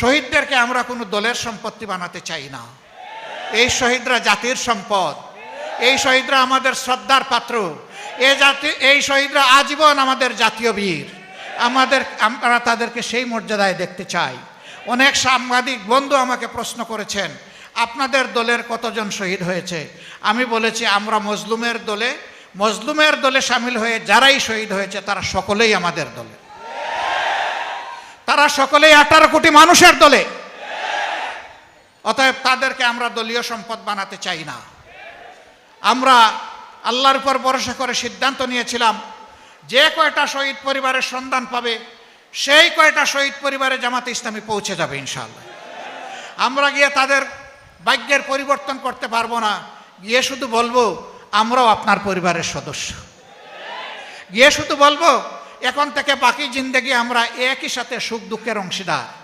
শহীদদেরকে আমরা কোনো দলের সম্পত্তি বানাতে চাই না। এই শহীদরা জাতির সম্পদ। এই শহীদরা আমাদের শ্রদ্ধার পাত্র। এ জাতি, এই শহীদরা আজীবন আমাদের জাতীয় বীর। আমাদের, আমরা তাদেরকে সেই মর্যাদায় দেখতে চাই। অনেক সাংবাদিক বন্ধু আমাকে প্রশ্ন করেছেন, আপনাদের দলের কতজন শহীদ হয়েছে? আমি বলেছি, আমরা মজলুমের দলে মজলুমের দলে সামিল হয়ে যারাই শহীদ হয়েছে, তারা সকলেই আমাদের দলে তারা সকলেই আঠারো কোটি মানুষের দলে। অতএব তাদেরকে আমরা দলীয় সম্পদ বানাতে চাই না। আমরা আল্লাহর উপর ভরসা করে সিদ্ধান্ত নিয়েছিলাম, যে কয়টা শহীদ পরিবারের সন্ধান পাবে, সেই কয়টা শহীদ পরিবারে জামাতে ইসলামী পৌঁছে যাবে ইনশাআল্লাহ। আমরা গিয়ে তাদের ভাগ্যের পরিবর্তন করতে পারব না। গিয়ে শুধু বলব, আমরাও আপনার পরিবারের সদস্য। গিয়ে শুধু বলব এখন থেকে বাকি জিন্দগি আমরা একই সাথে সুখ দুঃখের অংশীদার।